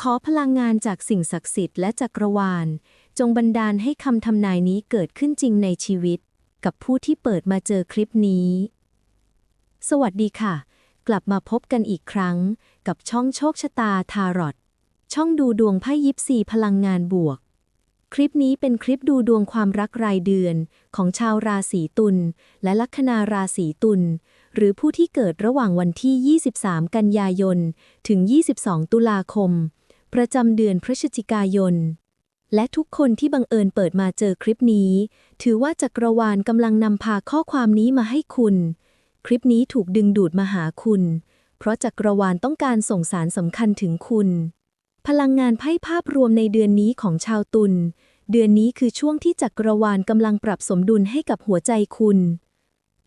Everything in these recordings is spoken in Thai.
ขอพลังงานจากสิ่งศักดิ์สิทธิ์และจักรวาล จงบันดาลให้คำทำนายนี้เกิดขึ้นจริงในชีวิต กับผู้ที่เปิดมาเจอคลิปนี้ สวัสดีค่ะ กลับมาพบกันอีกครั้ง กับช่องโชคชะตาทารอตช่องดูดวงไพ่ยิปซีพลังงานบวก คลิปนี้เป็นคลิปดูดวงความรักรายเดือนของชาวราศีตุลและลัคนาราศีตุลหรือผู้ที่เกิดระหว่างวันที่ 23 กันยายน ถึง 22 ตุลาคม ประจำเดือนพฤศจิกายน และทุกคนที่บังเอิญเปิดมาเจอคลิปนี้ ถือว่าจักรวาลกำลังนำพาข้อความนี้มาให้คุณ คลิปนี้ถูกดึงดูดมาหาคุณ เพราะจักรวาลต้องการส่งสารสำคัญถึงคุณ พลังงานไพ่ภาพรวมในเดือนนี้ของชาวตุลเดือนนี้คือช่วงที่จักรวาลกำลังปรับสมดุลให้กับหัวใจคุณ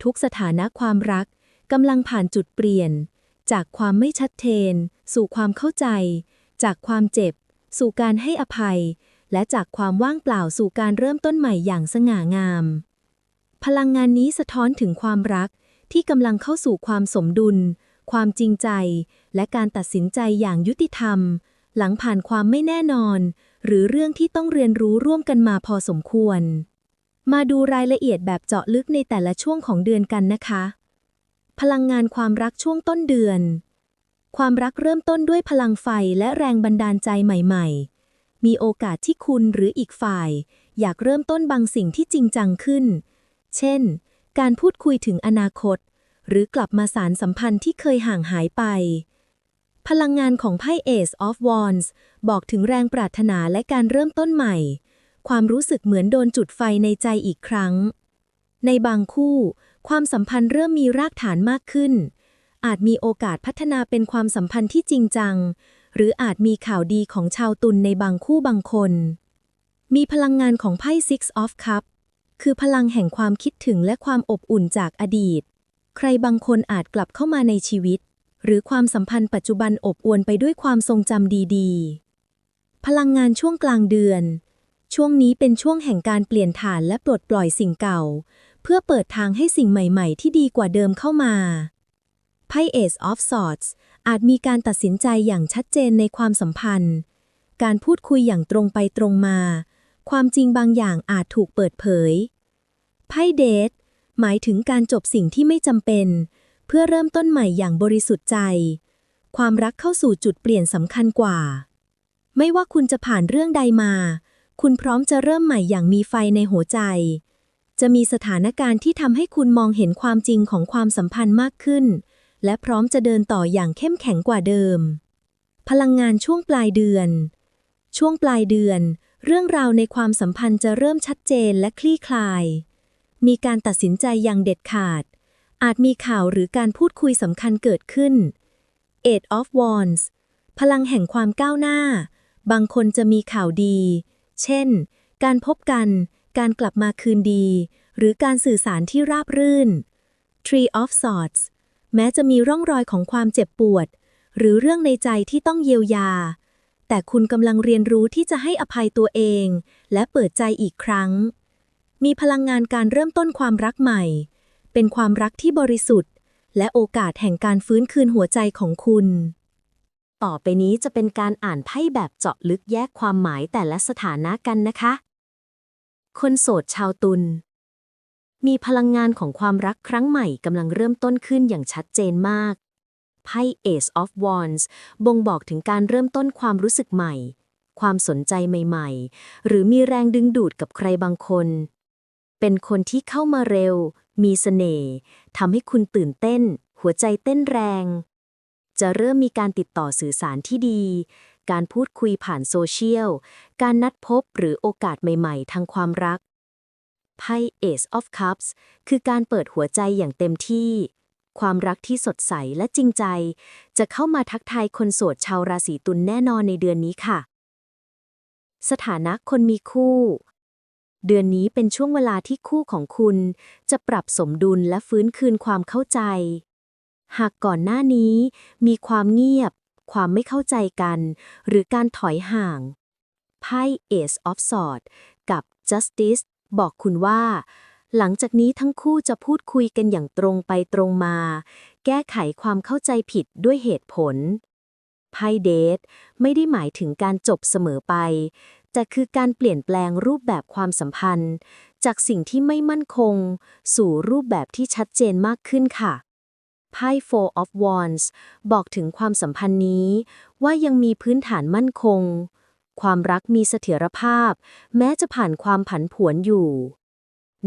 ทุกสถานะความรักกำลังผ่านจุดเปลี่ยน จากความไม่ชัดเจนสู่ความเข้าใจ จากความเจ็บ สู่การให้อภัย และจากความว่างเปล่าสู่การเริ่มต้นใหม่อย่างสง่างาม พลังงานนี้สะท้อนถึงความรักที่กำลังเข้าสู่ความสมดุล ความจริงใจ และการตัดสินใจอย่างยุติธรรม หลังผ่านความไม่แน่นอน หรือเรื่องที่ต้องเรียนรู้ร่วมกันมาพอสมควร มาดูรายละเอียดแบบเจาะลึกในแต่ละช่วงของเดือนกันนะคะ พลังงานความรักช่วงต้นเดือน ความรักเริ่มต้นด้วยพลังไฟและแรงบันดาลใจใหม่ ๆ มีโอกาสที่คุณหรืออีกฝ่าย อยากเริ่มต้นบางสิ่งที่จริงจังขึ้น เช่น การพูดคุยถึงอนาคต หรือกลับมาสารสัมพันธ์ที่เคยห่างหายไป พลังงานของไพ่ Ace of Wands บอกถึงแรงปรารถนาและการเริ่มต้นใหม่ ความรู้สึกเหมือนโดนจุดไฟในใจอีกครั้ง ในบางคู่ ความสัมพันธ์เริ่มมีรากฐานมากขึ้น อาจมีโอกาสพัฒนาเป็นความสัมพันธ์ที่จริงจัง หรืออาจมีข่าวดีของชาวตุลในบางคู่บางคน มีพลังงานของไพ่ Six of Cup คือพลังแห่งความคิดถึงและความอบอุ่นจากอดีต ใครบางคนอาจกลับเข้ามาในชีวิต หรือความสัมพันธ์ปัจจุบันอบอวลไปด้วยความทรงจำดีๆ พลังงานช่วงกลางเดือน ช่วงนี้เป็นช่วงแห่งการเปลี่ยนฐานและปลดปล่อยสิ่งเก่า เพื่อเปิดทางให้สิ่งใหม่ ๆ ที่ดีกว่าเดิมเข้ามา ไพ่ Ace of s w o r d อาจมีการตัดสินใจอย่างชัดเจนในความสัมพันธ์ การพูดคุยอย่างตรงไปตรงมา ความจริงบางอย่างอาจถูกเปิดเผย ไพ่เดทหมายถึงการจบสิ่งที่ไม่จำเป็น เพื่อเริ่มต้นใหม่อย่างบริสุทธิ์ใจ ความรักเข้าสู่จุดเปลี่ยนสำคัญกว่า ไม่ว่าคุณจะผ่านเรื่องใดมา คุณพร้อมจะเริ่มใหม่อย่างมีไฟในหัวใจ จะมีสถานการณ์ที่ทำให้คุณมองเห็นความจริงของความสัมพันธ์มากขึ้น และพร้อมจะเดินต่ออย่างเข้มแข็งกว่าเดิม พลังงานช่วงปลายเดือน ช่วงปลายเดือน เรื่องราวในความสัมพันธ์จะเริ่มชัดเจนและคลี่คลาย มีการตัดสินใจอย่างเด็ดขาด อาจมีข่าวหรือการพูดคุยสำคัญเกิดขึ้น Eight of Wands พลังแห่งความก้าวหน้า บางคนจะมีข่าวดี เช่น การพบกัน การกลับมาคืนดี หรือการสื่อสารที่ราบรื่น Tree of Swords แม้จะมีร่องรอยของความเจ็บปวด หรือเรื่องในใจที่ต้องเยียวยา แต่คุณกำลังเรียนรู้ที่จะให้อภัยตัวเอง และเปิดใจอีกครั้ง มีพลังงานการเริ่มต้นความรักใหม่ เป็นความรักที่บริสุทธิ์ และโอกาสแห่งการฟื้นคืนหัวใจของคุณ ต่อไปนี้จะเป็นการอ่านไพ่แบบเจาะลึกแยกความหมายแต่ละสถานะกันนะคะ คนโสดชาวตุล มีพลังงานของความรักครั้งใหม่กำลังเริ่มต้นขึ้นอย่างชัดเจนมากไพ่ Ace of Wands บ่งบอกถึงการเริ่มต้นความรู้สึกใหม่ ความสนใจใหม่ ๆ หรือมีแรงดึงดูดกับใครบางคน เป็นคนที่เข้ามาเร็ว มีเสน่ห์ทำให้คุณตื่นเต้น หัวใจเต้นแรง จะเริ่มมีการติดต่อสื่อสารที่ดี การพูดคุยผ่านโซเชียล การนัดพบหรือโอกาสใหม่ ๆ ทางความรัก ไพ่ Ace of Cups คือการเปิดหัวใจอย่างเต็มที่ ความรักที่สดใสและจริงใจ จะเข้ามาทักทายคนโสดชาวราศีตุลแน่นอนในเดือนนี้ค่ะ สถานะคนมีคู่ เดือนนี้เป็นช่วงเวลาที่คู่ของคุณ จะปรับสมดุลและฟื้นคืนความเข้าใจ หากก่อนหน้านี้ มีความเงียบ ความไม่เข้าใจกัน หรือการถอยห่างไพ่ Ace of Swords กับ Justice บอกคุณว่า หลังจากนี้ทั้งคู่จะพูดคุยกันอย่างตรงไปตรงมา แก้ไขความเข้าใจผิดด้วยเหตุผลไพ่เดทไม่ได้หมายถึงการจบเสมอไป แต่คือการเปลี่ยนแปลงรูปแบบความสัมพันธ์ จากสิ่งที่ไม่มั่นคง สู่รูปแบบที่ชัดเจนมากขึ้นค่ะไพ่ Four of Wands บอกถึงความสัมพันธ์นี้ ว่ายังมีพื้นฐานมั่นคง ความรักมีเสถียรภาพ แม้จะผ่านความผันผวนอยู่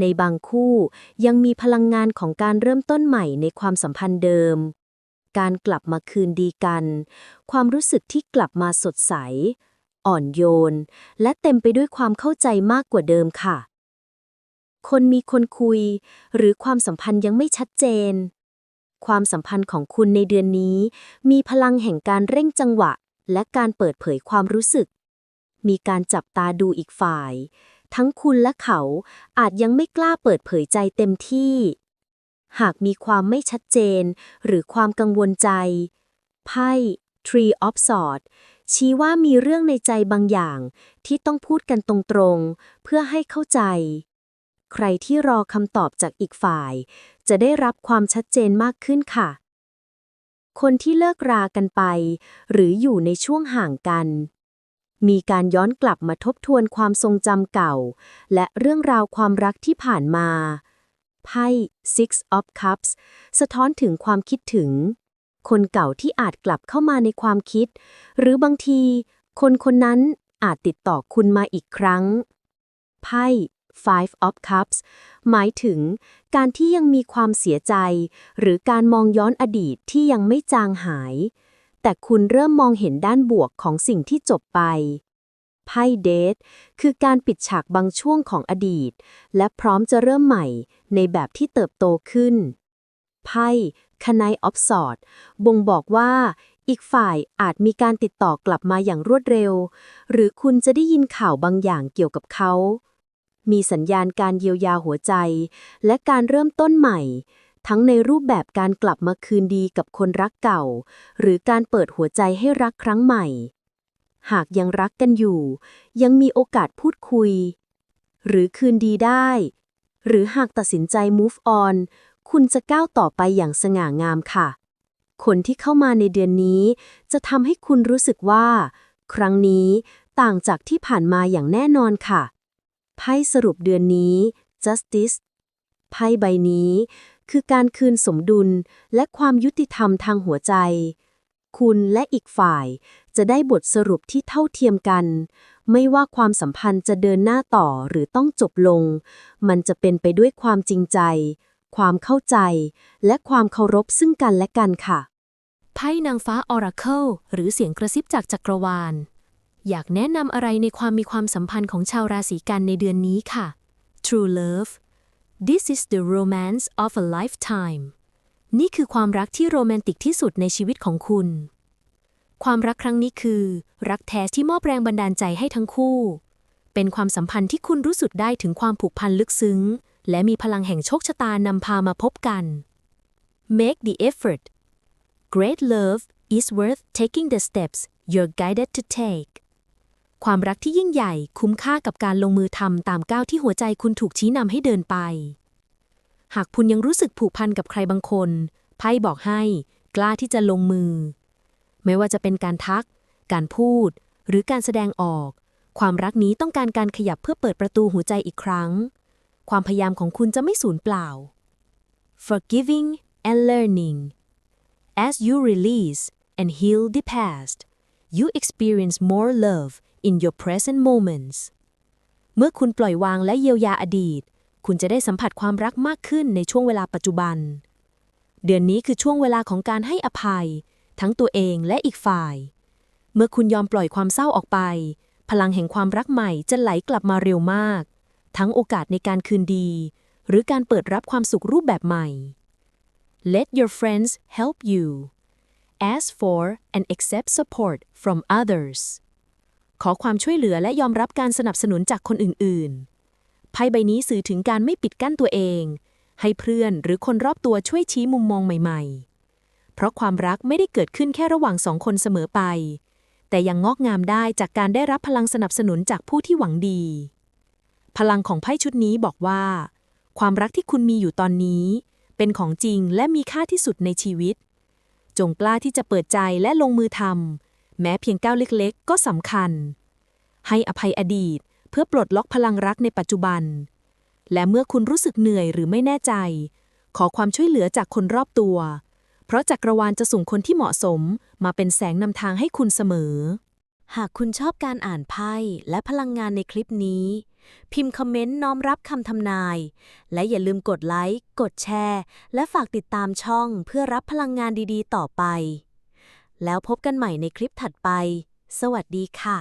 ในบางคู่ยังมีพลังงานของการเริ่มต้นใหม่ในความสัมพันธ์เดิม การกลับมาคืนดีกัน ความรู้สึกที่กลับมาสดใส อ่อนโยน และเต็มไปด้วยความเข้าใจมากกว่าเดิมค่ะ คนมีคนคุย หรือความสัมพันธ์ยังไม่ชัดเจนความสัมพันธ์ของคุณในเดือนนี้ มีพลังแห่งการเร่งจังหวะ และการเปิดเผยความรู้สึก มีการจับตาดูอีกฝ่าย ทั้งคุณและเขาอาจยังไม่กล้าเปิดเผยใจเต็มที่ หากมีความไม่ชัดเจน หรือความกังวลใจ ไพ่ Tree of Swords ชี้ว่ามีเรื่องในใจบางอย่างที่ต้องพูดกันตรงๆ เพื่อให้เข้าใจ ใครที่รอคำตอบจากอีกฝ่าย จะได้รับความชัดเจนมากขึ้นค่ะ คนที่เลิกรากันไป หรืออยู่ในช่วงห่างกัน มีการย้อนกลับมาทบทวนความทรงจำเก่า และเรื่องราวความรักที่ผ่านมาไพ่ Six of Cups สะท้อนถึงความคิดถึง คนเก่าที่อาจกลับเข้ามาในความคิด หรือบางที คนคนนั้นอาจติดต่อคุณมาอีกครั้งไพ่ Five of Cups หมายถึงการที่ยังมีความเสียใจ หรือการมองย้อนอดีตที่ยังไม่จางหาย แต่คุณเริ่มมองเห็นด้านบวกของสิ่งที่จบไป ไพ่เดทคือการปิดฉากบางช่วงของอดีต และพร้อมจะเริ่มใหม่ในแบบที่เติบโตขึ้น ไพ่ค n ายออฟสอดบ่งบอกว่าอีกฝ่ายอาจมีการติดต่อกลับมาอย่างรวดเร็ว หรือคุณจะได้ยินข่าวบางอย่างเกี่ยวกับเขา มีสัญญาณการเยียวยาหัวใจ และการเริ่มต้นใหม่ ทั้งในรูปแบบการกลับมาคืนดีกับคนรักเก่า หรือการเปิดหัวใจให้รักครั้งใหม่ หากยังรักกันอยู่ ยังมีโอกาสพูดคุย หรือคืนดีได้ หรือหากตัดสินใจ move on คุณจะก้าวต่อไปอย่างสง่างามค่ะ คนที่เข้ามาในเดือนนี้ จะทำให้คุณรู้สึกว่า ครั้งนี้ต่างจากที่ผ่านมาอย่างแน่นอนค่ะ ไพ่สรุปเดือนนี้ justice ไพ่ใบนี้ คือการคืนสมดุลและความยุติธรรมทางหัวใจ คุณและอีกฝ่ายจะได้บทสรุปที่เท่าเทียมกัน ไม่ว่าความสัมพันธ์จะเดินหน้าต่อหรือต้องจบลง มันจะเป็นไปด้วยความจริงใจ ความเข้าใจ และความเคารพซึ่งกันและกันค่ะไพ่นางฟ้าออราเคิลหรือเสียงกระซิบจากจักรวาล อยากแนะนำอะไรในความมีความสัมพันธ์ของชาวราศีกันในเดือนนี้ค่ะ True Love This is the romance of a lifetime นี่คือความรักที่โรแมนติกที่สุดในชีวิตของคุณ ความรักครั้งนี้คือ รักแท้ที่มอบแรงบันดาลใจให้ทั้งคู่ เป็นความสัมพันธ์ที่คุณรู้สึกได้ถึงความผูกพันลึกซึ้ง และมีพลังแห่งโชคชะตานำพามาพบกัน Make the effort Great love is worth taking the steps you're guided to take ความรักที่ยิ่งใหญ่คุ้มค่ากับการลงมือทำตามก้าวที่หัวใจคุณถูกชี้นำให้เดินไป หากคุณยังรู้สึกผูกพันกับใครบางคน ไพ่บอกให้ กล้าที่จะลงมือ ไม่ว่าจะเป็นการทัก การพูด หรือการแสดงออก ความรักนี้ต้องการการขยับเพื่อเปิดประตูหัวใจอีกครั้ง ความพยายามของคุณจะไม่สูญเปล่า forgiving and learning As you release and heal the past, you experience more love in your present moments. เมื่อคุณปล่อยวางและเยียวยาอดีต คุณจะได้สัมผัสความรักมากขึ้นในช่วงเวลาปัจจุบัน เดือนนี้คือช่วงเวลาของการให้อภัย ทั้งตัวเองและอีกฝ่าย เมื่อคุณยอมปล่อยความเศร้าออกไป พลังแห่งความรักใหม่จะไหลกลับมาเร็วมาก ทั้งโอกาสในการคืนดี หรือการเปิดรับความสุขรูปแบบใหม่ Let your friends help you. Ask for and accept support from others. ขอความช่วยเหลือและยอมรับการสนับสนุนจากคนอื่นๆ ไพ่ใบนี้สื่อถึงการไม่ปิดกั้นตัวเอง ให้เพื่อนหรือคนรอบตัวช่วยชี้มุมมองใหม่ ๆ เพราะความรักไม่ได้เกิดขึ้นแค่ระหว่างสองคนเสมอไป แต่ยังงอกงามได้จากการได้รับพลังสนับสนุนจากผู้ที่หวังดี พลังของไพ่ชุดนี้บอกว่า ความรักที่คุณมีอยู่ตอนนี้ เป็นของจริงและมีค่าที่สุดในชีวิต จงกล้าที่จะเปิดใจและลงมือทำ แม้เพียงก้าวเล็กๆ ก็สำคัญ ให้อภัยอดีตเพื่อปลดล็อกพลังรักในปัจจุบัน และเมื่อคุณรู้สึกเหนื่อยหรือไม่แน่ใจ ขอความช่วยเหลือจากคนรอบตัว เพราะจักรวาลจะส่งคนที่เหมาะสมมาเป็นแสงนำทางให้คุณเสมอ หากคุณชอบการอ่านไพ่และพลังงานในคลิปนี้ พิมพ์คอมเมนต์น้อมรับคำทำนาย และอย่าลืมกดไลค์ กดแชร์ และฝากติดตามช่องเพื่อรับพลังงานดีๆ ต่อไป แล้วพบกันใหม่ในคลิปถัดไป สวัสดีค่ะ